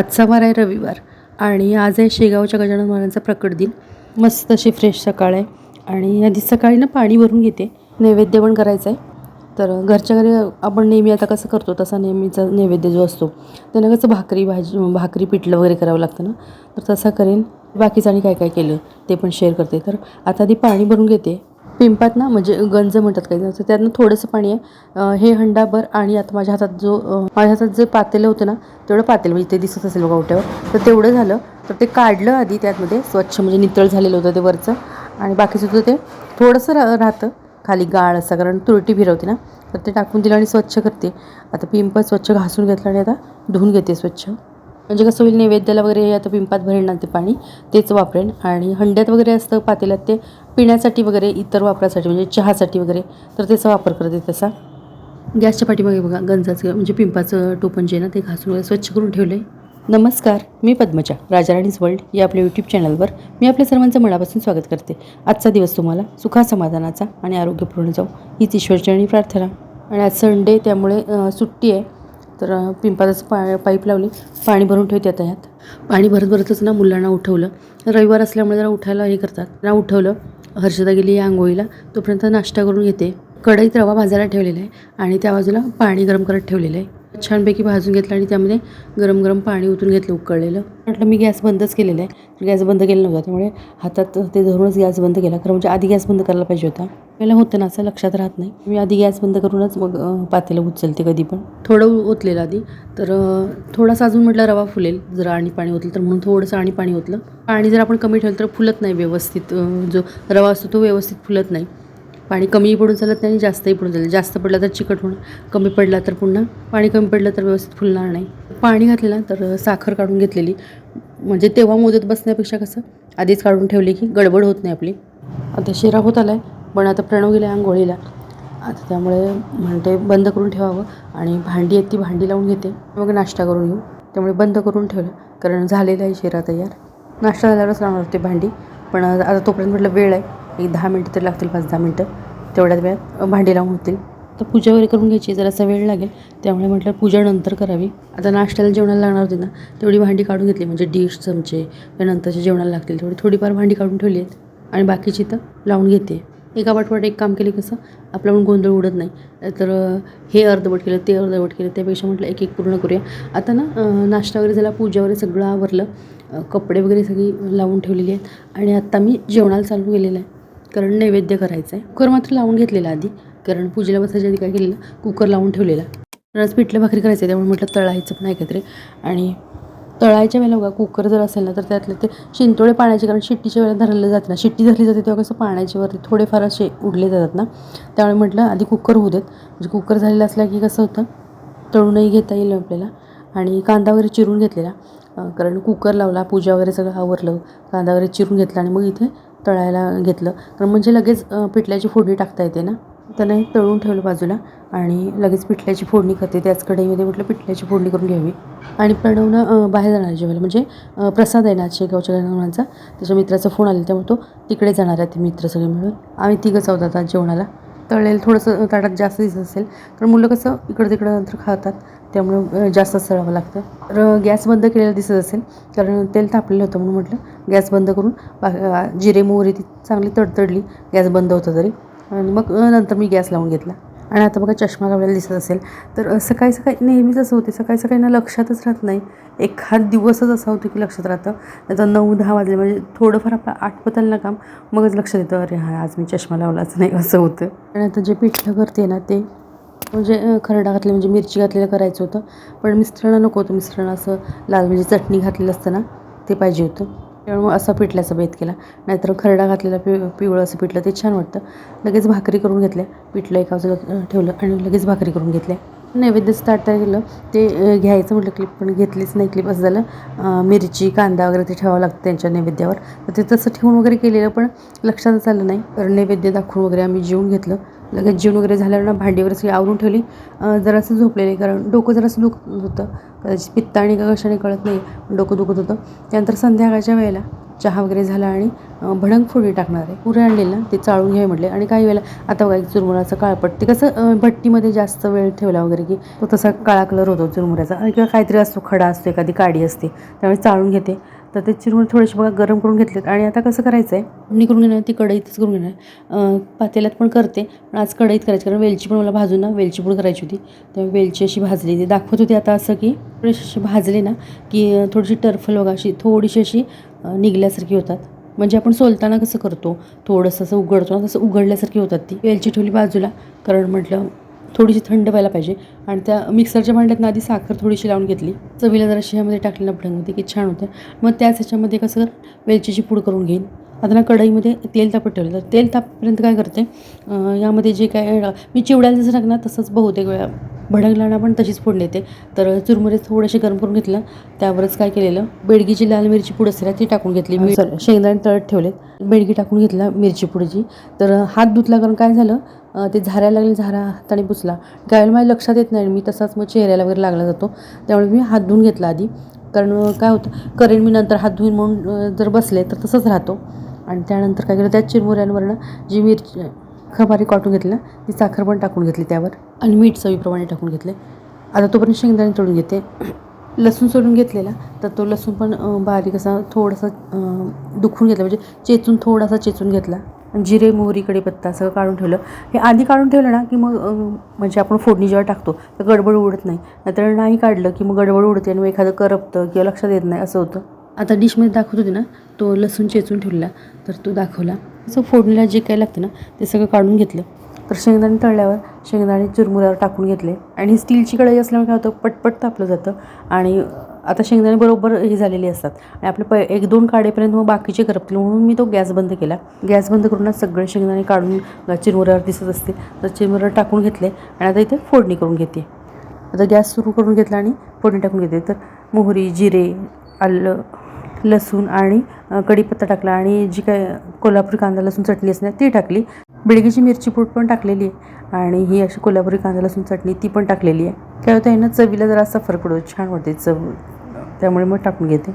आजचा वार आहे रविवार आणि आज आहे शेगावच्या गजानन महाराजांचा प्रकट दिन. मस्त अशी फ्रेश सकाळ आहे. आणि आधी सकाळी ना पाणी भरून घेते. नैवेद्य पण करायचं आहे. तर घरच्या घरी आपण नेहमी आता कसं करतो तसा नेहमीचा नैवेद्य जो असतो त्यांना कसं भाकरी भाजी भाकरी पिठलं वगैरे करावं लागतं ना? तर तसा करेन. बाकीचं आणि काय काय केलं ते पण शेअर करते. तर आता आधी पाणी भरून घेते. पिंपात ना म्हणजे गंज म्हणतात काही जण. तर त्यातनं थोडंसं पाणी आहे. हे हंडाभर आणि आता माझ्या हातात जो माझ्या हातात जे पातेलं होतं ना तेवढं पातेलं म्हणजे ते दिसत असेल बघा तर तेवढं झालं. तर ते काढलं आधी त्यातमध्ये स्वच्छ म्हणजे नितळ झालेलं होतं ते वरचं. आणि बाकीचं होतं ते थोडंसं रा राहतं. खाली गाळ असं कारण तुरटी फिरवते ना. तर ते टाकून दिलं आणि स्वच्छ करते. आता पिंप स्वच्छ घासून घेतलं आणि आता धुवून घेते स्वच्छ. म्हणजे कसं होईल नैवेद्याला वगैरे हे आता पिंपात भरेल ना ते पाणी तेच वापरेन. आणि हंड्यात वगैरे असतं पातेल्यात ते पिण्यासाठी वगैरे इतर वापरासाठी म्हणजे चहासाठी वगैरे तर त्याचा वापर करते तसा. गॅसच्या पाठीमागे बघा गंजाचं म्हणजे पिंपाचं टोपण जे आहे ना ते घासून वगैरे स्वच्छ करून ठेवलं आहे नमस्कार मी पद्मजा राजाराणीज वर्ल्ड या आपल्या यूट्यूब चॅनलवर मी आपल्या सर्वांचं मनापासून स्वागत करते. आजचा दिवस तुम्हाला सुखा समाधानाचा आणि आरोग्यपूर्ण जाऊ हीच ईश्वरचरणी प्रार्थना. आणि आज संडे त्यामुळे सुट्टी आहे. तर पिंपाचं पा पाईप लावली. पाणी भरून ठेवते आता ह्यात पाणी भरत भरतच ना मुलांना उठवलं. रविवार असल्यामुळे जरा उठायला हे करतात. ना उठवलं. हर्षदा गेली या आंघोळीला. तोपर्यंत नाश्ता करून घेते कढईत रवा भाजायला ठेवलेला आहे आणि त्या बाजूला पाणी गरम करत ठेवलेलं आहे. छानपैकी भाजून घेतलं आणि त्यामध्ये गरम गरम पाणी ओतून घेतलं उकळलेलं. म्हटलं मी गॅस बंदच केलेला आहे. गॅस बंद केला नव्हता त्यामुळे हातात ते धरूनच गॅस बंद केला. खरं म्हणजे आधी गॅस बंद करायला पाहिजे होता. पहिला होतं ना असं लक्षात राहत नाही. मी आधी गॅस बंद करूनच मग पातेला पातेलं उचलते कधी पण. थोडं ओतलेलं आधी. तर थोडासा अजून म्हटलं रवा फुलेल. जर आणि पाणी ओतलं तर म्हणून थोडंसं आणि पाणी ओतलं. पाणी जर आपण कमी ठेवलं तर फुलत नाही व्यवस्थित जो रवा असतो तो व्यवस्थित फुलत नाही. पाणी कमीही पडून चालत नाही आणि जास्तही पडून चालत जास्त पडलं तर चिकट होणं कमी पडला तर पुन्हा पाणी कमी पडलं तर व्यवस्थित फुलणार नाही. पाणी घातलेलं तर साखर काढून घेतलेली. म्हणजे तेव्हा मोदत बसण्यापेक्षा कसं आधीच काढून ठेवली की गडबड होत नाही आपली. आता शिरा होत आला आहे पण आता प्रणव गेला आंघोळीला. आता त्यामुळे म्हणते बंद करून ठेवावं आणि भांडी आहेत ती भांडी लावून घेते. मग नाश्ता करून येऊ. त्यामुळे बंद करून ठेवलं कारण झालेला आहे शिरा तयार. नाश्ता झाल्यावरच लावणार होते भांडी पण आता तोपर्यंत म्हटलं वेळ आहे. एक दहा मिनटं तरी लागतील पाच दहा मिनटं. तेवढ्याच वेळात भांडी लावून होतील. तर पूजा वगैरे करून घ्यायची जरासा वेळ लागेल. त्यामुळे म्हटलं पूजा नंतर करावी. आता नाश्त्याला जेवणाला लागणार होती ना तेवढी भांडी काढून घेतली. म्हणजे डिश चमचे या नंतरच्या जेवणाला लागतील. तेवढी थोडीफार भांडी काढून ठेवली आहेत. आणि बाकीची तर लावून घेते. एका पाठवट एक काम केले कसं आपल्याकडून गोंधळ उडत नाही. तर हे अर्धवट केलं ते अर्धवट केलं. त्यापेक्षा म्हटलं एक एक पूर्ण करूया. आता ना नाश्ता वगैरे झाला पूजा वगैरे सगळं आवरलं. कपडे वगैरे सगळी लावून ठेवलेली आहेत. आणि आत्ता मी जेवणाला चालू केलेलं आहे. कारण नैवेद्य करायचं आहे कुकर मात्र लावून घेतलेला आधी. कारण पूजेला बसायच्या आधी काय केलेलं? कुकर लावून ठेवलेला. आज पिठलं भाकरी करायचं आहे त्यामुळे म्हटलं तळायचं पण आहे काहीतरी आणि तळायच्या वेळेला बघा कुकर जर असेल ना तर त्यातले ते शिंतोळे पाण्याचे कारण शिट्टीच्या वेळेला धरलं जातं ना शिट्टी धरली जाते तेव्हा कसं पाण्याच्यावरती थोडेफार असे उडले जातात ना. त्यामुळे म्हटलं आधी कुकर होऊ देत. म्हणजे कुकर झालेलं असला की कसं होतं तळूनही घेता येईल आपल्याला. आणि कांदा वगैरे चिरून घेतलेला. कारण कुकर लावला पूजा वगैरे सगळं आवरलं कांदा वगैरे चिरून घेतला आणि मग इथे तळायला घेतलं. तर म्हणजे लगेच पिठल्याची फोडणी टाकता येते ना? त्याला हे तळून ठेवलं बाजूला आणि लगेच पिठल्याची फोडणी करते त्याच कढईमध्ये म्हटलं पिठल्याची फोडणी करून घ्यावी. आणि प्रणवनं बाहेर जाणार जेवायला. म्हणजे प्रसाद आहे ना शेगावच्या गणवणाचा त्याच्या मित्राचा फोन आला त्यामुळे तो तिकडे जाणार आहे ते मित्र सगळे मिळून. आम्ही तिघंच आहोत आता जेवणाला. तळेल थोडंसं ताटात जास्त दिसत असेल. कारण मुलं कसं इकडं तिकडं नंतर खातात. त्यामुळे जास्त सळावं लागतं. तर गॅस बंद केलेला दिसत असेल कारण तेल तापलेलं होतं म्हणून म्हटलं गॅस बंद करून बा जिरे मोहरी ती चांगली तडतडली गॅस बंद होतं तरी. आणि मग नंतर मी गॅस लावून घेतला. आणि आता बघा चष्मा लावलेला दिसत असेल तर सकाळी सकाळी नेहमीच असं होते सकाळी सकाळी ना लक्षातच राहत नाही. एखाद दिवसच असा होतो की लक्षात राहतं. आता नऊ दहा वाजले म्हणजे थोडंफार आपलं आठवताल ना काम मगच लक्षात येतं अरे हा आज मी चष्मा लावलाच नाही असं होतं. आणि आता जे पिठलं करते ना ते म्हणजे खरडा घातले म्हणजे मिरची घातलेलं करायचं होतं. पण मिस्टरांना नको होतं मिस्टरांना असं लाल म्हणजे चटणी घातलेलं असतं ना ते पाहिजे होतं. त्यामुळे असा पिठल्याचा बेत केला. नाहीतर खरडा घातलेला पि पिवळं असं पिठलं ते छान वाटतं. लगेच भाकरी करून घेतल्या. पिठलं एका बाजूला ठेवलं आणि लगेच भाकरी करून घेतल्या. नैवेद्य स्टार्ट तयार केलं. ते घ्यायचं म्हटलं क्लिप पण घेतलीच नाही क्लिप असं झालं. मिरची कांदा वगैरे ते ठेवावं लागतं त्यांच्या नैवेद्यावर. तर ते तसं ठेवून वगैरे केलेलं पण लक्षातच आलं नाही. तर नैवेद्य दाखवून वगैरे आम्ही जेवून घेतलं. लगेच जेवण वगैरे झाल्यावर ना भांडी वगैरे सगळी आवरून ठेवली. जरासं झोपलेली कारण डोकं जरासं दुखत होतं. कदाचित पित्त आणि का कशाने कळत नाही डोकं दुखत होतं. त्यानंतर संध्याकाळच्या वेळेला चहा वगैरे झाला आणि भडंग फोडणी टाकणार आहे. पुरे आणलेलं ना ते चाळून घ्यावे म्हटले. आणि काही वेळेला आता बघा चुरमुराचं काळपट ते कसं भट्टीमध्ये जास्त वेळ ठेवला वगैरे की तो तसा काळा कलर होतो चुरमुऱ्याचा. आणि किंवा काहीतरी असतो खडा असतो एखादी काडी असते त्यामुळे चाळून घेते. तर ते चिरमुरे थोडेसे बघा गरम करून घेतलेत. आणि आता कसं करायचं आहे मी करून घेणार ती कढईतच करून घेणार. पातेल्यात पण करते पण आज कढईत करायची कारण वेलची पण मला भाजून ना वेलची पण करायची होती. त्यामुळे वेलची अशी भाजली. ती दाखवत होती आता असं की थोडीशी अशी भाजली ना की थोडीशी टर्फल बघा अशी थोडीशी अशी निघल्यासारखी होतात. म्हणजे आपण सोलताना कसं करतो थोडंसं असं उघडतो ना तसं उघडल्यासारखी होतात ती. वेलची ठेवली बाजूला कारण म्हटलं थोडीशी थंड व्हायला पाहिजे. आणि त्या मिक्सरच्या भांड्यात आधी साखर थोडीशी लावून घेतली. चवीला जराशी ह्यामध्ये टाकली ना भडंगमध्ये की छान होतं. मग त्याच ह्याच्यामध्ये कसं वेलचीची पूड करून घेईन. आता ना कढईमध्ये तेल तापत ठेवलं. तर तेल तापपर्यंत काय करते यामध्ये जे काय मी चिवड्याला जसं टाकणार तसंच बहुतेक वेळा भडंगलांना पण तशीच फोडणी येते तर चुरमुरे थोडेसे गरम करून घेतलं त्यावरच काय केलेलं बेडगीची लाल मिरची पूड असते ती टाकून घेतली. मी सॉरी शेंगदाणे तळत ठेवलेत. बेडगी टाकून घेतला मिरची पुडची. तर हात धुतला कारण काय झालं ते झाऱ्या लागले झारा हाताने पुसला. गायला माझ्या लक्षात येत नाही मी तसाच मग चेहऱ्याला वगैरे लागला जातो. त्यामुळे मी हात धुवून घेतला आधी. कारण काय होतं करेन मी नंतर हात धुवून म्हणून जर बसले तर तसंच राहतो. आणि त्यानंतर काय केलं त्या चिरमुऱ्यांवरनं जी मिरची खबारी काटून घेतली ना ती साखर पण टाकून घेतली त्यावर. आणि मीठ चवीप्रमाणे टाकून घेतले. आता तोपर्यंत शेंगदाणे तळून घेते. लसूण सोडून घेतलेला तर तो लसूण पण बारीक असा थोडासा दुखून घेतला. म्हणजे चेचून थोडासा चेचून घेतला. जिरे मोहरी कढीपत्ता सगळं काढून ठेवलं. हे आधी काढून ठेवलं ना की मग म्हणजे आपण फोडणी जेव्हा टाकतो तर गडबड उडत नाही. नाहीतर नाही काढलं की मग गडबड उडते आणि मग एखादं करपतं किंवा लक्षात येत नाही असं होतं. आता डिशमध्ये दाखवत होते ना तो लसूण चेचून ठेवला तर तो दाखवला. असं फोडणीला जे काही लागतं ना ते सगळं काढून घेतलं. तर शेंगदाणे तळल्यावर शेंगदाणे चुरमुऱ्यावर टाकून घेतले. आणि स्टीलची कढई असल्यामुळे काय होतं पटपट तापलं जातं. आणि आता शेंगदाणे बरोबर हे झालेली असतात. आणि आपले प एक दोन काढेपर्यंत मग बाकीचे करपतील. म्हणून मी तो गॅस बंद केला. गॅस बंद करूनच सगळे शेंगदाणे काढून चिरमुऱ्यावर दिसत असते तर चिरमुऱ्यावर टाकून घेतले. आणि आता इथे फोडणी करून घेते. आता गॅस सुरू करून घेतला आणि फोडणी टाकून घेते. तर मोहरी जिरे आलं लसूण आणि कढीपत्ता टाकला. आणि जी काय कोल्हापुरी कांदा लसूण चटणी असणार ती टाकली. बिळगीची मिरची पूड पण टाकलेली आहे. आणि ही अशी कोल्हापुरी कांदा लसूण चटणी ती पण टाकलेली आहे. काय होतं आहे ना चवीला जरा असा फरक पडतो छान वाटते चव. त्यामुळे मग टाकून घेते.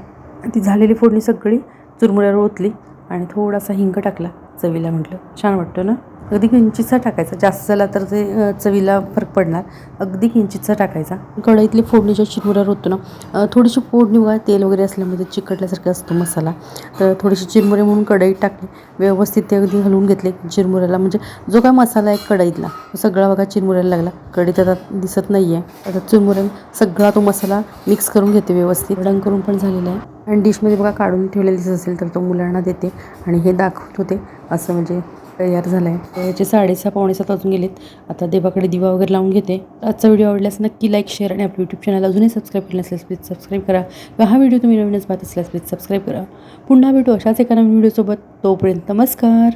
ती झालेली फोडणी सगळी चुरमुऱ्यावर ओतली आणि थोडासा हिंग टाकला चवीला म्हटलं. छान वाटतं ना? अगदी किंचितचा टाकायचा. जास्त झाला तर ते चवीला फरक पडणार. अगदी किंचितचा टाकायचा. कढईतली फोडणीच्या चिरमुऱ्यावर होतो ना थोडीशी फोडणी बघा तेल वगैरे असल्यामुळे ते चिकटल्यासारखा असतो मसाला. तर थोडीशी चिरमुरे म्हणून कढईत टाकली. व्यवस्थित ते अगदी हलवून घेतले चिरमुऱ्याला. म्हणजे जो काय मसाला आहे कढईतला तो सगळा बघा चिरमुऱ्याला लागला. कढईत आता दिसत नाही आहे आता चिरमुऱ्या सगळा तो मसाला मिक्स करून घेते व्यवस्थित. रंग करून पण झालेला आहे. आणि डिशमध्ये बघा काढून ठेवलेली दिसत असेल तर तो मुलांना देते आणि हे दाखवत होते. असं म्हणजे तयार झालं आहे याचे साडेसहा पावणे सात वाजून गेलेत. आता देवाकडे दिवा वगैरे लावून घेते. आजचा व्हिडिओ आवडल्यास नक्की लाईक शेअर आणि आपल्या यूट्यूब चॅनल अजूनही सबस्क्राईब केलं नसल्यास प्लीज सबस्क्राईब करा. किंवा हा व्हिडिओ तुम्ही नवीनच पाहत असल्यास प्लीज सबस्क्राईब करा. पुन्हा भेटू अशाच एका नवीन व्हिडिओसोबत तोपर्यंत नमस्कार.